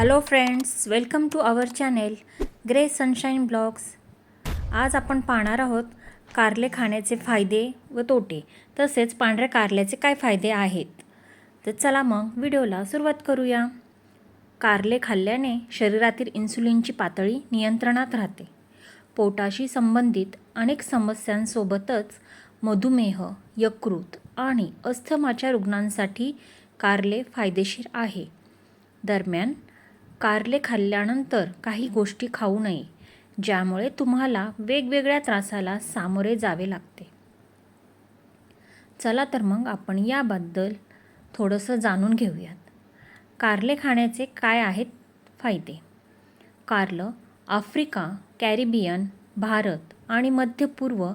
Hello friends welcome to our channel grey sunshine blogs आज आपण पाहणार आहोत कारले खाण्याचे फायदे व तोटे तसेच पांढऱ्या कारल्याचे काय फायदे आहेत. तर चला मग व्हिडिओला सुरुवात करूया. कारले खाल्ल्याने शरीरातील इन्सुलिनची पातळी नियंत्रणात राहते. पोटाशी संबंधित अनेक समस्यांसोबतच मधुमेह यकृत आणि अस्थमाच्या रुग्णांसाठी कारले फायदेशीर आहे. दरम्यान कारले खाल्ल्यानंतर काही गोष्टी खाऊ नये ज्यामुळे तुम्हाला वेगवेगळ्या त्रासाला सामोरे जावे लागते. चला तर मग आपण याबद्दल थोडंसं जाणून घेऊयात. कारले खाण्याचे काय आहेत फायदे? कारलं आफ्रिका कॅरिबियन भारत आणि मध्य पूर्व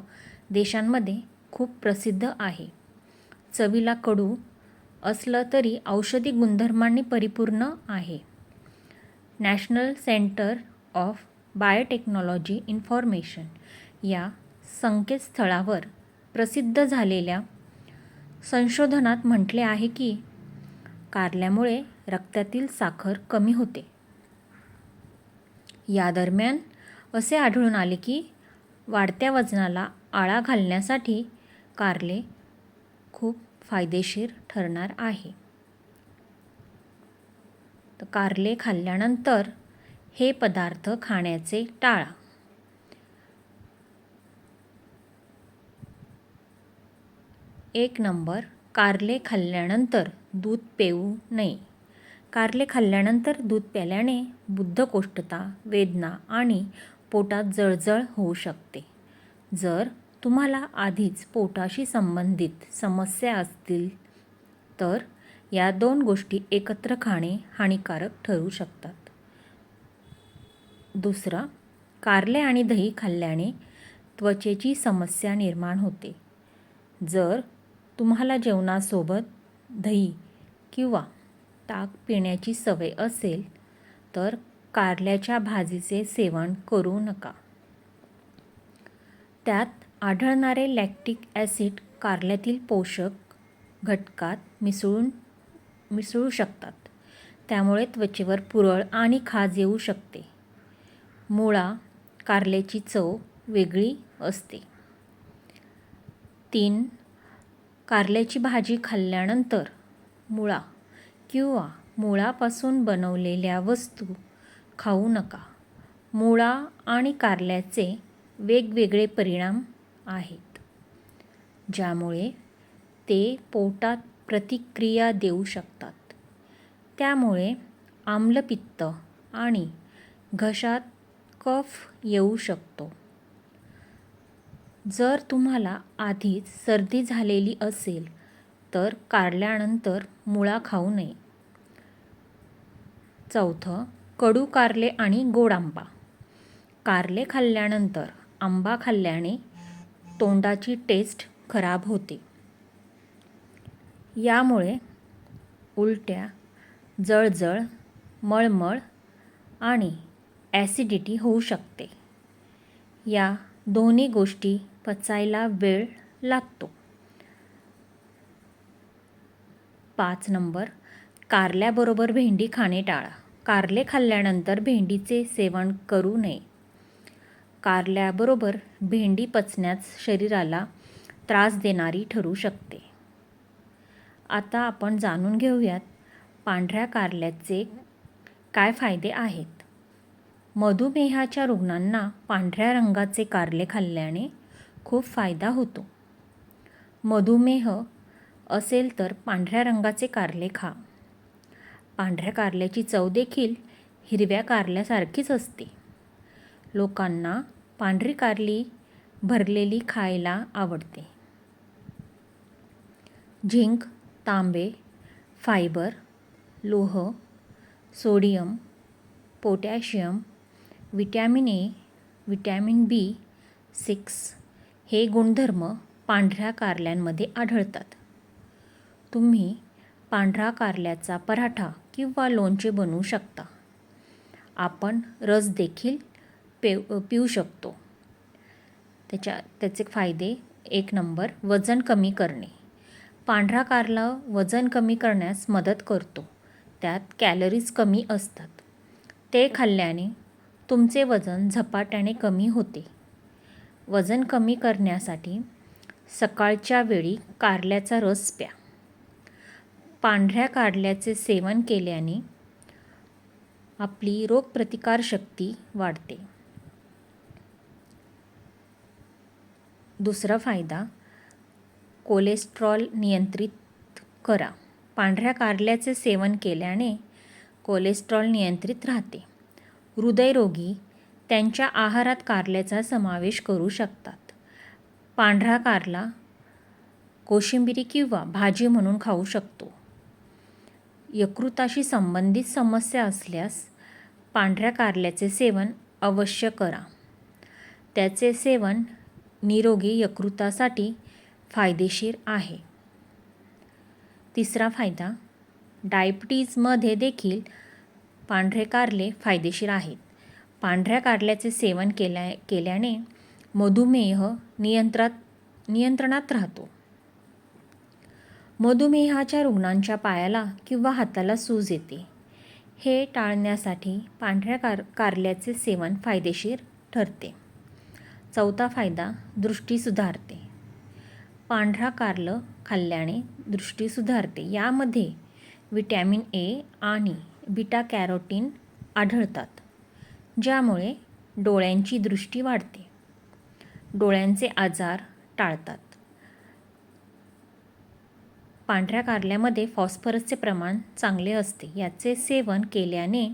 देशांमध्ये खूप प्रसिद्ध आहे. चवीला कडू असलं तरी औषधी गुणधर्मांनी परिपूर्ण आहे. National Centre of Biotechnology Information या संकेतस्थळावर प्रसिद्ध झालेल्या संशोधनात म्हटले आहे की कारल्यामुळे रक्तातील साखर कमी होते. या दरम्यान असे आढळून आले की वाढत्या वजनाला आळा घालण्यासाठी कारले खूप फायदेशीर ठरणार आहे. कारले खाल्ल्यानंतर हे पदार्थ खाण्याचे टाळा. एक नंबर कारले खाल्ल्यानंतर दूध पिऊ नये. कारले खाल्ल्यानंतर दूध प्याल्याने बुद्धकोष्ठता वेदना आणि पोटात जळजळ होऊ शकते. जर तुम्हाला आधीच पोटाशी संबंधित समस्या असतील तर या दोन गोष्टी एकत्र खाणे हानिकारक ठरू शकतात. दुसरं कारले आणि दही खाल्ल्याने त्वचेची समस्या निर्माण होते. जर तुम्हाला जेवणासोबत दही किंवा ताक पिण्याची सवय असेल तर कारल्याच्या भाजीचे सेवन करू नका. त्यात आढळणारे लॅक्टिक ॲसिड कारल्यातील पोषक घटकात मिसळून मिसळू शकतात. त्यामुळे त्वचेवर पुरळ आणि खाज येऊ शकते. मुळा कारल्याची चव वेगळी असते. तीन कारल्याची भाजी खाल्ल्यानंतर मुळा किंवा मुळापासून बनवलेल्या वस्तू खाऊ नका. मुळा आणि कारल्याचे वेगवेगळे परिणाम आहेत ज्यामुळे ते पोटात प्रतिक्रिया देऊ शकतात. त्यामुळे आम्लपित्त आणि घशात कफ येऊ शकतो. जर तुम्हाला आधीच सर्दी झालेली असेल तर कारल्यानंतर मुळा खाऊ नये. चौथं कडू कारले आणि गोड आंबा. कारले खाल्ल्यानंतर आंबा खाल्ल्याने तोंडाची टेस्ट खराब होते. यामुळे उलट्या जळजळ मळमळ आणि ॲसिडिटी होऊ शकते. या दोन्ही गोष्टी पचायला वेळ लागतो. पाच नंबर कारल्याबरोबर भेंडी खाणे टाळा. कारले खाल्ल्यानंतर भेंडीचे सेवन करू नये. कारल्याबरोबर भेंडी पचण्यास शरीराला त्रास देणारी ठरू शकते. आता आपण जाणून घेऊयात पांढऱ्या कारल्याचे काय फायदे आहेत. मधुमेहाच्या रुग्णांना पांढऱ्या रंगाचे कारले खाल्ल्याने खूप फायदा होतो. मधुमेह असेल तर पांढऱ्या रंगाचे कारले खा. पांढऱ्या कारल्याची चव देखील हिरव्या कारल्यासारखीच असते. लोकांना पांढरी कारली भरलेली खायला आवडते. झिंक तांबे फायबर लोह sodium potassium vitamin A vitamin B six हे गुणधर्म पांढऱ्या कारल्यांमध्ये आढळतात. तुम्ही पांढरा कारल्याचा पराठा किंवा लोणचे बनवू शकता. आपण रस देखील पेव पिऊ शकतो. त्याच्या त्याचे फायदे एक नंबर वजन कमी करणे. पांढरा कारला वजन कमी करण्यास मदत करतो. त्यात कॅलरीज कमी असतात. ते खाल्ल्याने तुमचे वजन झपाट्याने कमी होते. वजन कमी करण्यासाठी सकाळच्या वेळी कारल्याचा रस प्या. पांढऱ्या कारल्याचे सेवन केल्याने आपली रोगप्रतिकारशक्ती वाढते. दुसरा फायदा कोलेस्ट्रॉल नियंत्रित करा. पांढऱ्या कारल्याचे सेवन केल्याने कोलेस्ट्रॉल नियंत्रित राहते. हृदयरोगी त्यांच्या आहारात कारल्याचा समावेश करू शकतात. पांढरा कारला कोशिंबिरी किंवा भाजी म्हणून खाऊ शकतो. यकृताशी संबंधित समस्या असल्यास पांढऱ्या कारल्याचे सेवन अवश्य करा. त्याचे सेवन निरोगी यकृतासाठी फायदेशीर आहे. तिसरा फायदा डायबिटीजमध्ये देखील पांढरे कारले फायदेशीर आहेत. पांढऱ्या कारल्याचे सेवन केल्या केल्याने मधुमेह नियंत्रात नियंत्रणात राहतो. मधुमेहाच्या रुग्णांच्या पायाला किंवा हाताला सूज येते. हे टाळण्यासाठी पांढऱ्या कार कारल्याचे सेवन फायदेशीर ठरते. चौथा फायदा दृष्टी सुधारते. पांढरा कारलं खाल्ल्याने दृष्टी सुधारते. यामध्ये विटॅमिन ए आणि बीटा कॅरोटीन आढळतात ज्यामुळे डोळ्यांची दृष्टी वाढते. डोळ्यांचे आजार टाळतात. पांढऱ्या कारल्यामध्ये फॉस्फरसचे प्रमाण चांगले असते. याचे सेवन केल्याने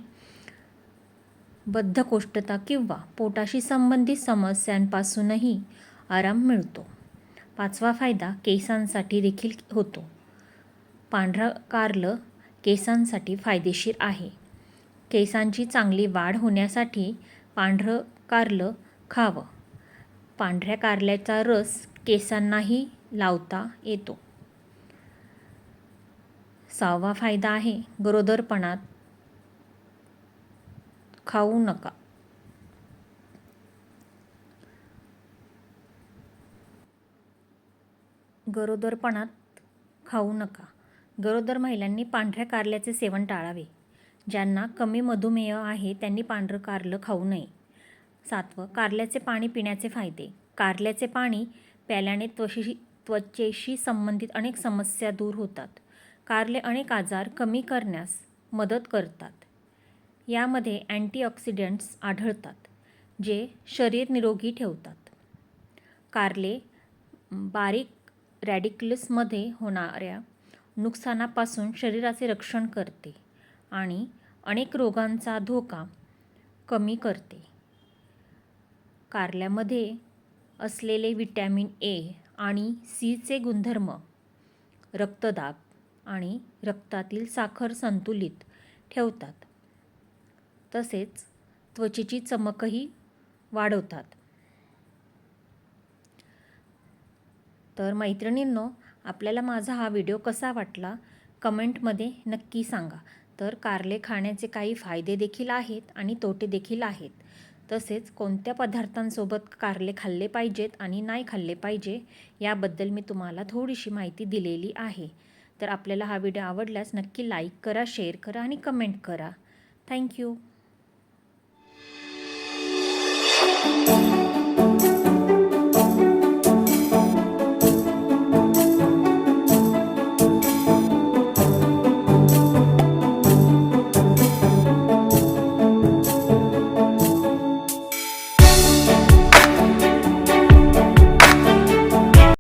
बद्धकोष्ठता किंवा पोटाशी संबंधित समस्यांपासूनही आराम मिळतो. पाचवा फायदा केसांसाठी देखील होतो. पांढरं कारलं केसांसाठी फायदेशीर आहे. केसांची चांगली वाढ होण्यासाठी पांढरं कारलं खावं. पांढऱ्या कारल्याचा रस केसांनाही लावता येतो. सहावा फायदा आहे गरोदरपणात खाऊ नका. गरोदरपणात खाऊ नका. गरोदर महिलांनी पांढऱ्या कारल्याचे सेवन टाळावे. ज्यांना कमी मधुमेह आहे त्यांनी पांढरं कारलं खाऊ नये. सातवं कारल्याचे पाणी पिण्याचे फायदे. कारल्याचे पाणी प्याल्याने त्वशी त्वचेशी संबंधित अनेक समस्या दूर होतात. कारले अनेक आजार कमी करण्यास मदत करतात. यामध्ये अँटीऑक्सिडंट्स आढळतात जे शरीर निरोगी ठेवतात. कारले बारीक रॅडिक्युलसमध्ये होणाऱ्या नुकसानापासून शरीराचे रक्षण करते आणि अनेक रोगांचा धोका कमी करते. कारल्यामध्ये असलेले विटॅमिन ए आणि सीचे गुणधर्म रक्तदाब आणि रक्तातील साखर संतुलित ठेवतात. तसेच त्वचेची चमकही वाढवतात. तर मैत्रिणींनो आपल्याला माझा हा व्हिडिओ कसा वाटला कमेंटमध्ये नक्की सांगा. तर कारले खाण्याचे काही फायदे देखील आहेत आणि तोटे देखील आहेत. तसेच कोणत्या पदार्थांसोबत कारले खाल्ले पाहिजेत आणि नाही खाल्ले पाहिजे याबद्दल मी तुम्हाला थोडीशी माहिती दिलेली आहे. तर आपल्याला हा व्हिडिओ आवडल्यास नक्की लाईक करा शेअर करा आणि कमेंट करा. थँक्यू.